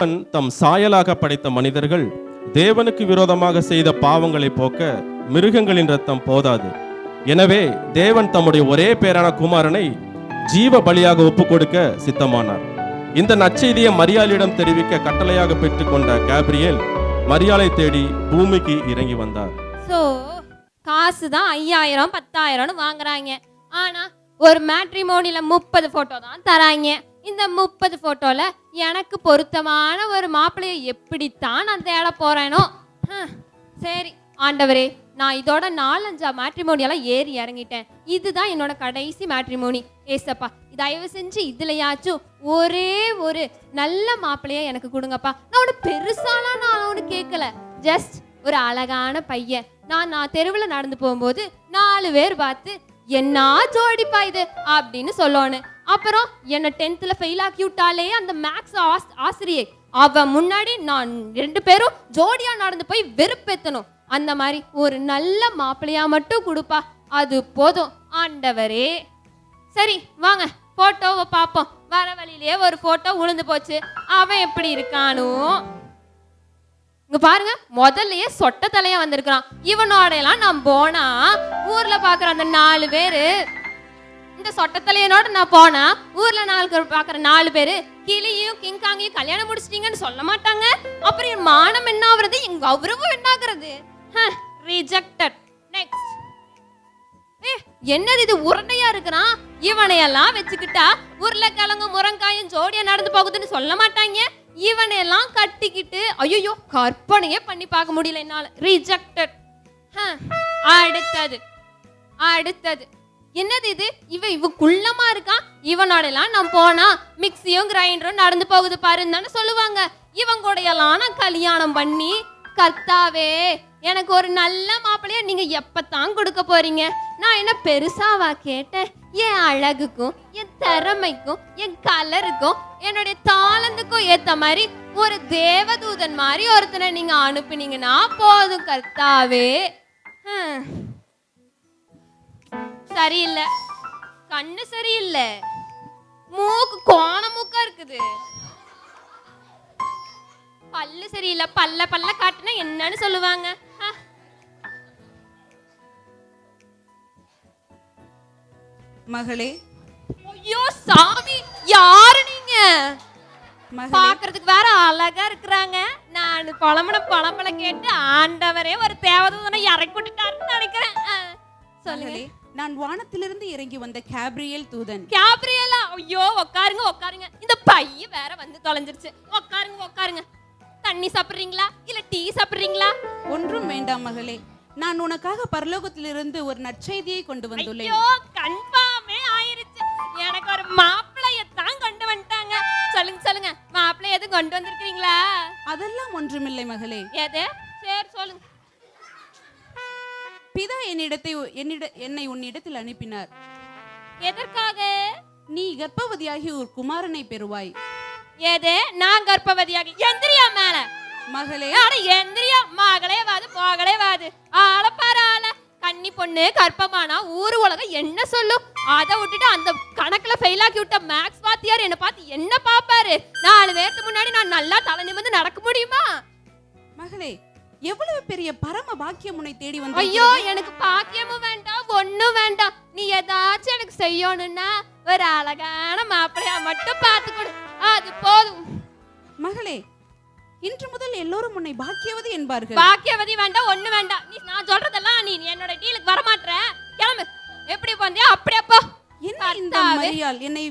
தேவன் தம் சாயலாக படைத்த மனிதர்கள் தேவனுக்கு விரோதமாக செய்த பாவங்களை போக்க மிருகங்களின் ரத்தம் போதாது. எனவே தேவன் தம்முடைய ஒரே பேரான குமாரனை ஜீவ பலியாக ஒப்பு கொடுக்க சித்தமானார். இந்த நற்செய்தியை மரியாளிடம் தெரிவிக்க கட்டளையாக பெற்றுக்கொண்ட கேப்ரியல் மரியாளை தேடி பூமிக்கு இறங்கி வந்தார். ஸோ காசு தான் ஐயாயிரம் பத்தாயிரம்னு வாங்குறாங்க. ஆனா ஒரு மேட்ரிமோனில முப்பது போட்டோ தான் தராங்க. இந்த முப்பது போட்டோல எனக்கு பொருத்தமான ஒரு மாப்பிள்ளையை எப்படித்தான் நான் தேட போறேனோ? சரி ஆண்டவரே நான் இதோட நாலஞ்சா மேட்ரிமோனியெல்லாம் ஏறி இறங்கிட்டேன். இதுதான் என்னோட கடைசி மேட்ரிமோனி ஏசப்பா தயவு செஞ்சு இதுலயாச்சும் ஒரே ஒரு நல்ல மாப்பிள்ளைய எனக்கு கொடுங்கப்பா. நான் ஒன்று பெருசாலாம் நான் ஒன்று கேட்கல. ஜஸ்ட் ஒரு அழகான பையன். நான் நான் தெருவில் நடந்து போகும்போது நாலு பேர் பார்த்து என்ன ஜோடிப்பா இது? அப்படின்னு சொல்லணும். அப்புறம் என்னை டென்த்தில் ஃபெயில் ஆக்கி விட்டாலே அந்த மேக்ஸ் ஆஸ் ஆசிரியை. அவன் முன்னாடி நான் ரெண்டு பேரும் ஜோடியாக நடந்து போய் வெறுப்பேற்றணும் அந்த மாதிரி ஒரு நல்ல மாப்பிள்ளையாக மட்டும் கொடுப்பா. அது போதும். ஆண்டவரே. சரி வாங்க. ஃபோட்டோவை பார்ப்போம். வர வழியிலேயே ஒரு ஃபோட்டோ உளுந்து போச்சு. அவன் எப்படி இருக்கானோ. இங்க பாருங்க முதல்லயே சொட்ட தலையா வந்திருக்கிறான். இவனோட எல்லாம் நான் போனா ஊர்ல பாக்குற அந்த நாலு பேரு இந்த சொட்ட நான் போனா ஊர்ல நாலு பேர் பாக்குற நாலு பேரு கிளியும் கிங்காங்கையும் கல்யாணம் முடிச்சிட்டீங்கன்னு சொல்ல மாட்டாங்க. அப்புறம் என் மானம் என்ன ஆகுறது? என் கௌரவம் என்ன ஆகுறது? ரிஜெக்டட் நெக்ஸ்ட் ஏ என்னது இது? உருண்டையா இருக்கிறான் இவனையெல்லாம் வச்சுக்கிட்டா உருளைக்கிழங்கு முரங்காயும் ஜோடியா நடந்து போகுதுன்னு சொல்ல மாட்டாங்க. இவனையெல்லாம் கட்டிக்கிட்டு ஐயோ கற்பனையே பண்ணி பார்க்க முடியல என்னால. ரிஜெக்டட் அடுத்தது. அடுத்தது. என்னது இது? இவ இவ குள்ளமா இருக்கான் இவனோட எல்லாம் நான் போனா மிக்சியும் கிரைண்டரும் நடந்து போகுது பாருன்னு தானே சொல்லுவாங்க. இவன் கூடயெல்லாம் நான் கல்யாணம் பண்ணி கர்த்தாவே எனக்கு ஒரு நல்ல மாப்பிள்ளைய நீங்க எப்பத்தான் கொடுக்க போறீங்க? நான் என்ன பெருசாவா கேட்டேன்? என் அழகுக்கும் என் திறமைக்கும் என் கலருக்கும் என்னுடைய தாளந்துக்கும் ஏத்த மாதிரி ஒரு தேவதூதன் மாதிரி ஒருத்தனை நீங்க அனுப்புனீங்கன்னா போதும் கர்த்தாவே. சரியில்லை. கண்ணு சரியில்லை. மூக்கு கோண மூக்கா இருக்குது. பல்லு சரியில்லை. பல்ல பல்ல காட்டுனா என்னன்னு சொல்லுவாங்க. மகளே. ஐயோ சாமி யாரு நீங்க? பாக்குறதுக்கு வேற அழகா இருக்கிறாங்க. நான் புலம்புன புலம்பல கேட்டு ஆண்டவரே ஒரு தேவதூதனை இறக்கி விட்டுட்டாருன்னு நினைக்கிறேன். சொல்லுங்க. நான் வானத்திலிருந்து இறங்கி வந்த கேப்ரியேல் தூதன். கேப்ரியலா? ஐயோ உட்காருங்க உட்காருங்க இந்த பைய வேற வந்து தொலைஞ்சிருச்சு. உட்காருங்க உட்காருங்க தண்ணி சாப்பிடுறீங்களா? இல்ல டீ சாப்பிடுறீங்களா? ஒன்றும் வேண்டாம் மகளே. நான் உனக்காக பரலோகத்திலிருந்து ஒரு நற்செய்தியை கொண்டு வந்துள்ளேன். ஐயோ கன்ஃபார்மே ஆயிருச்சு. எனக்கு ஒரு மாப்பிள்ளைய தான் கொண்டு வந்துட்டாங்க. சொல்லுங்க சொல்லுங்க. மாப்பிள்ளை எதுவும் கொண்டு வந்திருக்கீங்களா அதெல்லாம் ஒன்றுமில்லை மகளே. எது? சரி சொல்லுங்க. பிதா என்னிடத்தை என்னிட என்னை உன்னிடத்தில் அனுப்பினார். எதற்காக? நீ கர்ப்பவதியாகி ஒரு குமாரனை பெறுவாய். எது? நான் கர்ப்பவதியாக எந்திரியா மேல? மகளே. அட எந்திரியா. மகளே வாது போகலே வாது. ஆள பாரு ஆள. கன்னி பொண்ணு கர்ப்பமானா ஊரு உலகம் என்ன சொல்லும் அதை விட்டுட்டு அந்த கணக்குல ஃபெயில் ஆக்கி விட்ட மேக்ஸ் வாத்தியார் என்ன பார்த்து என்ன பாப்பாரு நாலு பேருக்கு முன்னாடி நான் நல்லா தலை நிமிர்ந்து நடக்க முடியுமா? மகளே எவ்வளவு பெரிய பரம பாக்கியம் உன்னை தேடி வந்து ஐயோ எனக்கு பாக்கியமும் வேண்டாம் ஒண்ணும் வேண்டாம். நீ ஏதாச்சும் எனக்கு செய்யணும்னா ஒரு அழகான மாப்பிள்ளையா மட்டும் பார்த்து கொடு. அது போதும். மகளே இன்று முதல் எல்லோரும் உன்னை பாக்கியவதி என்பார்கள். பாக்கியவதி வேண்டாம் ஒண்ணு வேண்டாம். நீ நான் சொல்றதெல்லாம் நீ என்னோட டீலுக்கு வர மாட்ற கிளம்பு. எப்படி போந்தியா அப்படியே போ. என்ன இந்த. மரியாள்? என்னை.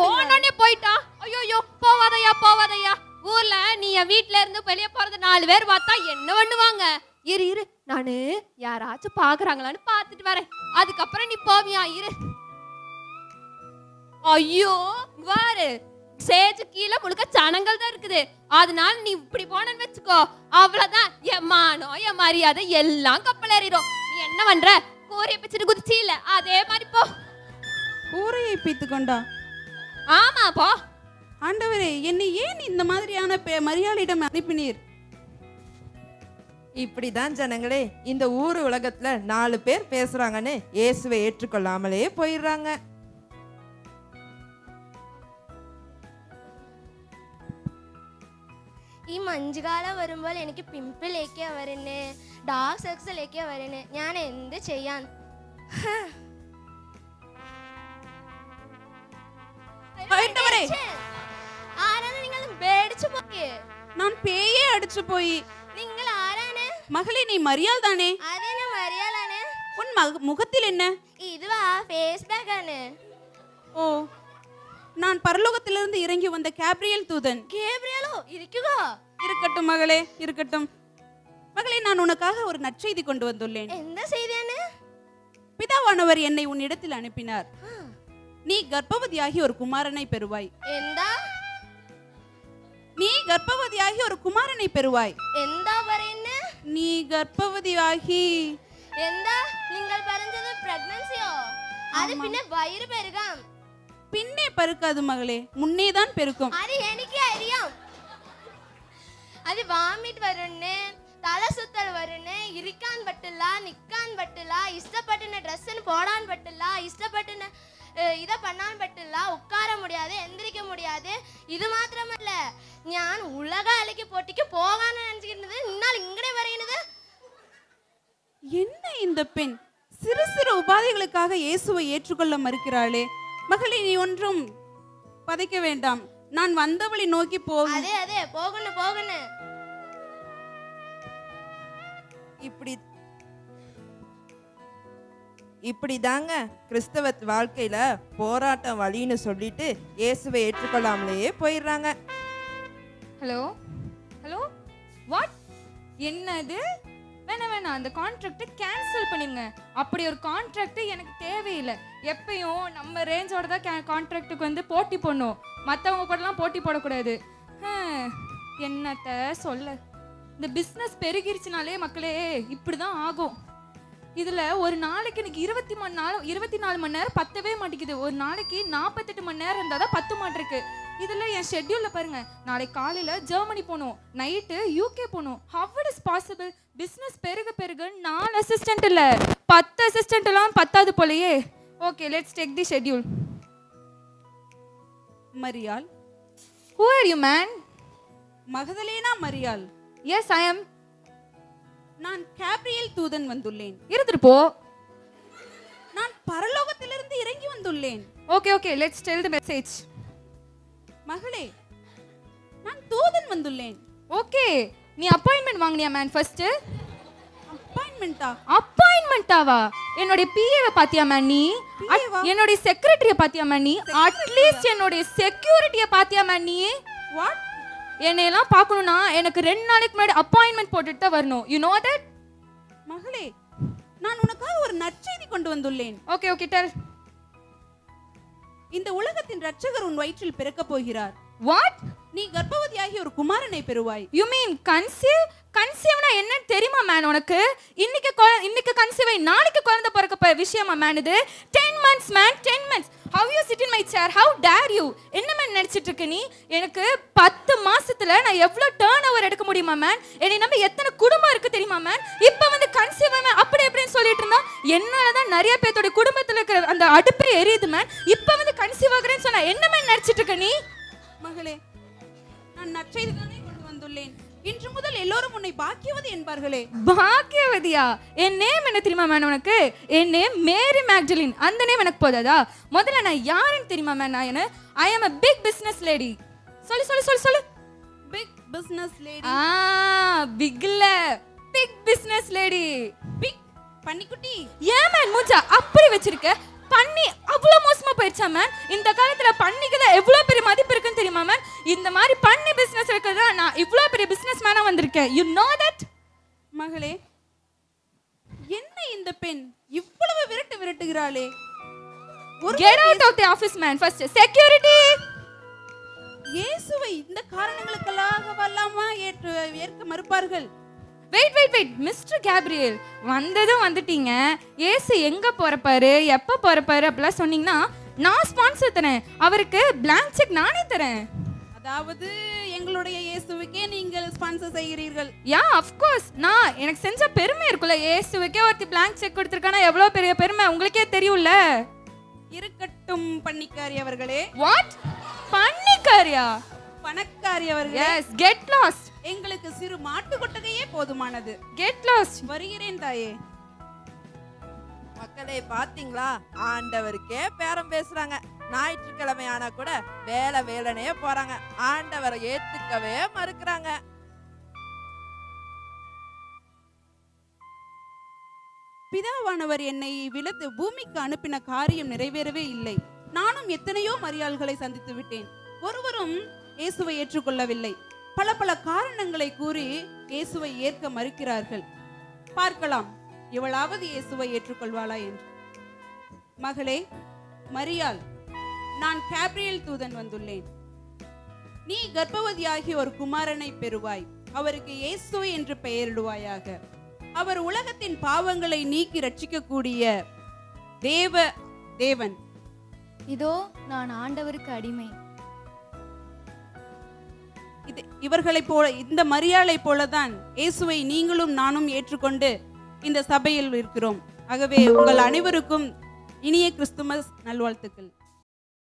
போனோடனே போயிட்டா. ஐயோ போவாதையா போவாதையா ஊர்ல நீ என் வீட்ல இருந்து வெளிய போறது நாலு பேர் பார்த்தா என்ன பண்ணுவாங்க? இரு இரு. நானு யாராச்சும் பாக்குறாங்களான்னு பார்த்துட்டு வரேன். அதுக்கப்புறம் நீ போவியா? இரு. ஐயோ பாரு. சேஜு கீழே முழுக்க சனங்கள் தான் இருக்குது. அதனால நீ இப்படி போனன்னு வச்சுக்கோ. அவ்வளவுதான். என் மானம் என் மரியாதை எல்லாம் கப்பல் ஏறிடும். நீ என்ன பண்ற? கோரிய பிச்சுட்டு குதிச்சு இல்ல. அதே மாதிரி போ. ஊரையை பீத்து கொண்டா? ஆமா போ. ஆண்டவரே என்னை ஏன் இந்த மாதிரியான பெ- மரியாளிடம் அனுப்பினீர் இப்படிதான் ஜனங்களே இந்த ஊர் உலகத்துல நாலு பேர் பேசுறாங்கன்னு இயேசுவை ஏற்றுக்கொள்ளாமலே போயிடுறாங்க ഈ മഞ്ഞുകാലം വരുമ്പോൾ എനിക്ക് പിമ്പിളേക്ക് വരുന്നു ഡാർക്ക് സർക്കിളിലേക്ക് വരുന്നു ഞാൻ എന്ത് ചെയ്യാൻ ஆண்டவரே ആരാണ് നിങ്ങൾ പേടിച്ചു പോയി நான் பேயே அடிச்சு போய். நீங்கள் ஆரானே? மகளே நீ மரியாள் தானே? அதே நான் மரியாளானே உன் முகத்தில் என்ன? இதுவா? ஃபேஸ் பேக்கானே ஓ நான் பரலோகத்திலிருந்து இறங்கி வந்த கேப்ரியல் தூதன். கேப்ரியலோ? இருக்குதா? இருக்கட்டும் மகளே இருக்கட்டும். மகளே நான் உனக்காக ஒரு நற்செய்தி கொண்டு வந்துள்ளேன். என்ன செய்தியானு பிதாவானவர் என்னை உன் இடத்தில் அனுப்பினார் நீ கர்ப்பவதியாகி ஒரு குமாரனை பெறுவாய். எந்தா? கர்ப்பவதியாகி ஒரு குமாரனை பெறுவாய் എന്താ പറയുന്നേ நீ கர்ப்பவதியாகி എന്താ നിങ്ങൾ പറഞ്ഞത് പ്രഗ്നൻസിയോ അത് പിന്നെ വയറ് പെരുകാം பின்னே பருக்காது மகளே முன்னே தான் பெருக்கும் അത് എനിക്ക് അറിയാം അത് വാമിറ്റ് വരുന്നു തല സുത്തൽ വരുന്നു ഇരിക്കാൻ പറ്റില്ല നിൽക്കാൻ പറ്റില്ല ഇഷ്ടപ്പെട്ടുന്ന ഡ്രസ്സിന് പോടാൻ പറ്റില്ല ഇഷ്ടപ്പെട്ടുന്ന இதை பண்ணான் பட்டுலாம் உட்கார முடியாது எந்திரிக்க முடியாது. இது மாத்திரமல்ல. நான் உலக அழகி போட்டிக்கு போகான்னு நினைச்சுக்கிட்டது இன்னால் இங்கடே வரையினது என்ன இந்த பெண்? சிறு சிறு உபாதைகளுக்காக இயேசுவை ஏற்றுக்கொள்ள மறுக்கிறாளே. மகளே நீ ஒன்றும் பதைக்க வேண்டாம். நான் வந்தவளை நோக்கி போக அதே அதே போகணும் போகணும் இப்படி இப்படி தாங்க கிறிஸ்தவ வாழ்க்கையில போராட்டம் வழின்னு சொல்லிட்டு இயேசுவை ஏற்றுக்கொள்ளாமலேயே போயிடுறாங்க. ஹலோ ஹலோ வாட் என்னது? வேணாம் வேணாம் அந்த கான்ட்ராக்டை கேன்சல் பண்ணிடுங்க அப்படி ஒரு கான்ட்ராக்ட் எனக்கு தேவையில்லை. எப்பயும் நம்ம ரேஞ்சோட தான் கான்ட்ராக்டுக்கு வந்து போட்டி போடணும். மற்றவங்க கூடலாம் போட்டி போடக்கூடாது. என்னத்த சொல்ல? இந்த பிஸ்னஸ் பெருகிருச்சுனாலே மக்களே இப்படி தான் ஆகும். இதில் ஒரு நாளைக்கு எனக்கு இருபத்தி மணி நேரம் இருபத்தி நாலு மணி நேரம் பத்தவே மாட்டேங்குது. ஒரு நாளைக்கு நாற்பத்தெட்டு மணி நேரம் இருந்தால் தான் பத்து மாட்டிருக்கு இதில் என் ஷெட்யூலில் பாருங்க. நாளைக்கு காலையில் ஜெர்மனி போகணும். நைட்டு யூகே போகணும். How it is possible business பெருக பெருக நாலு அசிஸ்டன்ட் இல்லை பத்து அசிஸ்டன்ட் எல்லாம் பத்தாது போலயே. Okay let's take the schedule Mariyal. Who are you man Magdalena Mariyal. Yes I am நான் கேப்ரியல் தூதன் வந்துள்ளேன். இருந்துட்டு போ. நான் பரலோகத்திலிருந்து இறங்கி வந்துள்ளேன். Okay okay let's tell the message மகளே நான் தூதன் வந்துள்ளேன். ஓகே நீ அப்பாயின்மெண்ட் வாங்கினியா மேன் ஃபர்ஸ்ட் அப்பாயின்மெண்டா அப்பாயின்மெண்டாவா என்னுடைய பிஏவை பாத்தியா மேன் நீ? என்னுடைய செக்ரட்டரிய பாத்தியா மேன் நீ? அட்லீஸ்ட் என்னுடைய செக்யூரிட்டிய பாத்தியா மேன் நீ? வாட் என்னையெல்லாம் பார்க்கணும்னா எனக்கு ரெண்டு நாளைக்கு முன்னாடி அப்பாயின்மெண்ட் போட்டுட்டு தான் வரணும். யூ நோ தட் மகளே நான் உனக்காக ஒரு நற்செய்தி கொண்டு வந்துள்ளேன். ஓகே ஓகே டெல் இந்த உலகத்தின் ரட்சகர் உன் வயிற்றில் பிறக்கப் போகிறார். வாட் நீ கர்ப்பவதியாகி ஒரு குமாரனை பெறுவாய். யூ மீன் கன்சீவ் கன்சீவ்னா என்னன்னு தெரியுமா மேன் உனக்கு? இன்னைக்கு இன்னைக்கு கன்சீவ் நாளைக்கு குழந்தை பிறக்க போற விஷயமா மேன் இது? Ten months man ten months how you sit in my chair how dare you என்ன மேன் நினச்சிட்டு இருக்க நீ? எனக்கு பத்து மாசத்துல நான் எவ்வளவு டேர்ன் ஓவர் எடுக்க முடியுமா மேன் என்னை நம்பி எத்தனை குடும்பம் இருக்கு தெரியுமா மேன் இப்போ வந்து கன்சீவ் அப்படி எப்படின்னு சொல்லிட்டு இருந்தா என்னாலதான் நிறைய பேர்த்தோட குடும்பத்தில் இருக்கிற அந்த அடுப்பே எரியுது மேன் இப்போ வந்து கன்சீவ் ஆகுறேன்னு சொன்னா என்ன மேன் நினச்சிட்டு இருக்க நீ? மகளே நான் நற்செய்தி தானே கொண்டு வந்துள்ளேன். இன்று முதல் எல்லோரும் உன்னை பாக்கியவதி என்பார்களே. பாக்கியவதியா? என் நேம் என்ன தெரியுமா மேன் உனக்கு? என் நேம் மேரி மேக்டலின். அந்த நேம் எனக்கு போதாதா? முதல்ல நான் யாருன்னு தெரியுமா மேன் நான் ஐ ஆம் அ பிக் பிசினஸ் லேடி சொல்லு சொல்லு சொல்லு சொல்லு. பிக் பிசினஸ் லேடி ஆ பிக்ல பிக் பிசினஸ் லேடி பிக் பன்னிக்குட்டி? ஏன் மேன் மூஞ்சா? அப்படி வச்சிருக்க? பண்ணி அவ்வளோ மோசமா போயிடுச்சா மேன் இந்த காலத்துல பண்ணிக்கு தான் எவ்வளோ பெரிய மதிப்பு இருக்குன்னு தெரியுமா மேன் இந்த மாதிரி பண்ணி பிசினஸ் இருக்கிறதா நான் இவ்வளோ பெரிய வந்திருக்கேன் யூ நோ தட் மகளே என்ன இந்த பெண் இவ்வளவு விரட்டு விரட்டுகிறாளே? Get out of the office man first security இயேசுவை இந்த காரணங்களுக்கெல்லாம் வல்லாமா ஏற்று ஏற்க மறுப்பார்கள். Wait wait wait mister Gabriel வந்ததும் வந்துட்டீங்க. ஏசு எங்க போறப்பாரு? எப்போ போறப்பாரு? அப்படிலாம் சொன்னீங்கன்னா நான் ஸ்பான்சர் தரேன். அவருக்கு blank செக் நானே தரேன். அதாவது எங்களுடைய இயேசுவுக்கே நீங்கள் ஸ்பான்சர் செய்கிறீர்கள். யா அஃப்கோர்ஸ் நான் எனக்கு செஞ்ச பெருமை இருக்குல்ல. ஏசுவுக்கே ஒருத்தி blank செக் கொடுத்துருக்கானா? எவ்வளோ பெரிய பெருமை? உங்களுக்கே தெரியும்ல. இருக்கட்டும் பன்னிக்காரி அவர்களே. வாட் பண்ணிக்காரியா பணக்காரி அவர்களே. எஸ் கெட் லாஸ்ட் எங்களுக்கு சிறு மாட்டு கொட்டகையே போதுமானது. கெட் லாஸ்ட் வருகிறேன் தாயே. மக்களே பாத்தீங்களா ஆண்டவருக்கே பேரம் பேசுறாங்க. ஞாயிற்றுக்கிழமை ஆனா கூட வேலை வேலனையே போறாங்க. ஆண்டவரை ஏத்துக்கவே மறுக்கிறாங்க. பிதாவானவர் என்னை விழுந்து பூமிக்கு அனுப்பின காரியம் நிறைவேறவே இல்லை. நானும் எத்தனையோ மரியாள்களை சந்தித்து விட்டேன். ஒருவரும் இயேசுவை ஏற்றுக்கொள்ளவில்லை. பல பல காரணங்களை கூறி இயேசுவை ஏற்க மறுக்கிறார்கள். பார்க்கலாம். இவளாவது இயேசுவை ஏற்றுக்கொள்வாளா என்று. மகளே மரியாள் நான் கேப்ரியல் தூதன் வந்துள்ளேன். நீ கர்ப்பவதியாகி ஒரு குமாரனை பெறுவாய். அவருக்கு இயேசு என்று பெயரிடுவாயாக. அவர் உலகத்தின் பாவங்களை நீக்கி ரட்சிக்கக்கூடிய தேவ தேவன். இதோ நான் ஆண்டவருக்கு அடிமை. இது இவர்களைப் போல இந்த மரியாளைப் போலதான் இயேசுவை நீங்களும் நானும் ஏற்றுக்கொண்டு இந்த சபையில் இருக்கிறோம். ஆகவே உங்கள் அனைவருக்கும் இனிய கிறிஸ்துமஸ் நல்வாழ்த்துக்கள்.